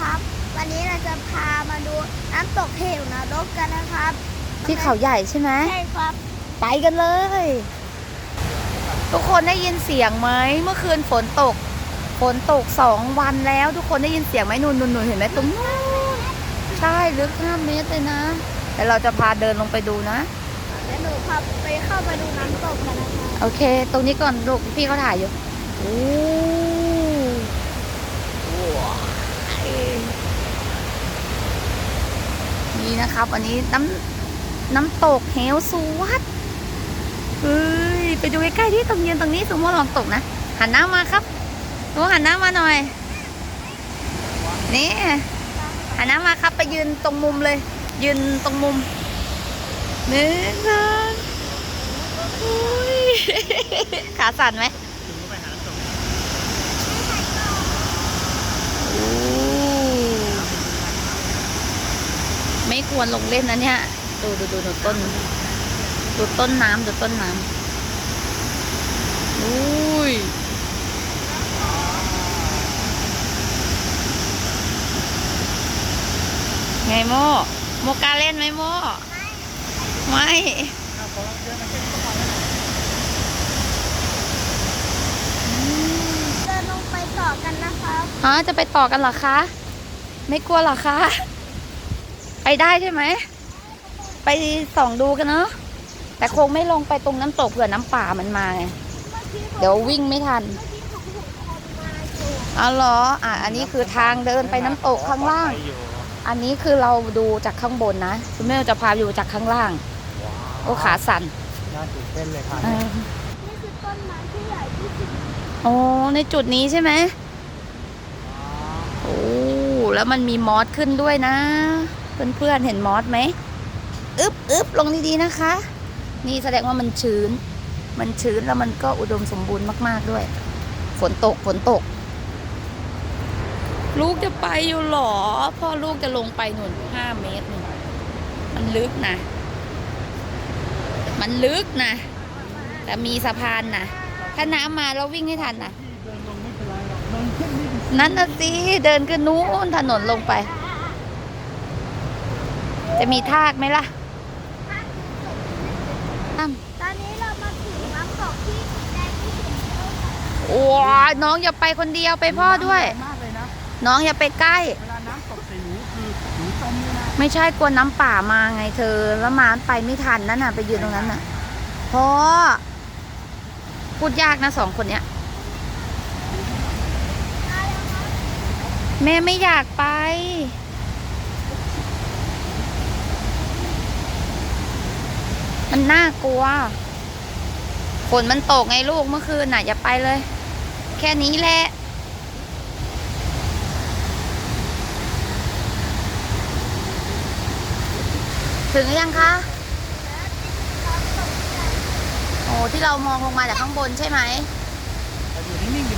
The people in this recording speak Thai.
ครับ วันนี้เราจะพามาดูน้ำตกเหวนรกกันนะครับที่เขาใหญ่ใช่ไหมใช่ครับ ไปกันเลย ทุกคนได้ยินเสียงไหมเมื่อคืนฝนตก ฝนตกสองวันแล้ว ทุกคนได้ยินเสียงไหมนุ่นนุ่นนุ่นเห็นไหมตรงนู้นใช่ลึกห้าเมตรเลยนะแต่เราจะพาเดินลงไปดูนะเดี๋ยวหนูพาไปเข้ามาดูน้ำตกกันนะครับโอเค ตรงนี้ก่อนลูกพี่เขาถ่ายอยู่โอ้ว้าย นี่นะครับอันนี้น้ำน้ำตกเหวสวัสดเฮ้ยไปดูใกล้ๆที่ตรงยืนตรงนี้สมมติลองตกนะหันหน้ามาครับสมมติหันหน้ามาหน่อย นี่หันหน้ามาครับไปยืนตรงมุมเลย ยืนตรงมุมหนึ่งสองอุ้ยขาสั่นไหมโอ้ไม่ ควรลงเล่นนะเนี่ย ดูดูดูดูต้น ดูต้นน้ำดูต้นน้ำอุ้ยไงโมโมกล้าเล่นไหมโมไม่เดินลงไปต่อกันนะครับฮะจะไปต่อกันเหรอคะ ไม่กลัวเหรอคะ ไปได้ใช่ไหม ไปส่องดูกันเนาะแต่คงไม่ลงไปตรงน้ำตกเผื่อน้ำป่ามันมาไงเมื่อกี้ผมเดี๋ยววิ่งไม่ทันเมื่อกี้ผมเห็นคนมาอยู่อ๋อเหรออะอันนี้คือทางเดินไปน้ำตกข้างล่าง อันนี้คือเราดูจากข้างบนนะคุณแม่จะพาอยู่จากข้างล่าง โอ้ขาสั่นน่าตื่นเต้นเลยค่ะเออนี่คือต้นไม้ที่ใหญ่ที่สุดโอ้ในจุดนี้ใช่ไหมโอ้แล้วมันมีมอสขึ้นด้วยนะ เพื่อนๆเห็นมอสไหมอึ๊บอึ๊บลงดีๆนะคะ นี่แสดงว่ามันชื้น มันชื้นแล้วมันก็อุดมสมบูรณ์มากๆด้วย ฝนตกฝนตก ลูกจะไปอยู่หรอ พ่อลูกจะลงไปหนุนห้าเมตรนึงมันลึกนะ มันลึกนะ แต่มีสะพานนะถ้าน้ำมาเราวิ่งให้ทันนะนั่นนะสิเดินขึ้นนู้นถนนลงไป จะมีทากไหมล่ะอ้ำตอนนี้เรามาถึงน้ำตกที่สีแดงที่สุดแล้วค่ะโอ้ยน้องอย่าไปคนเดียวไปพ่อด้วยน้ำแรงมากเลยนะ น้องอย่าไปใกล้ เวลาน้ำตกใส่หนูคือหนูจมเลยนะไม่ใช่กลัวน้ำป่ามาไงเธอ แล้วมาไปไม่ทันนั่นน่ะ ไปยืนตรงนั้นน่ะพ่อพูดยากนะสองคนเนี้ย แม่ไม่อยากไป มันน่ากลัว ฝนมันตกไงลูกเมื่อคืนน่ะอย่าไปเลย แค่นี้แหละ ถึงยังคะ โอ้ที่เรามองลงมาจากข้างบนใช่ไหมอยู่นิ่งๆอยู่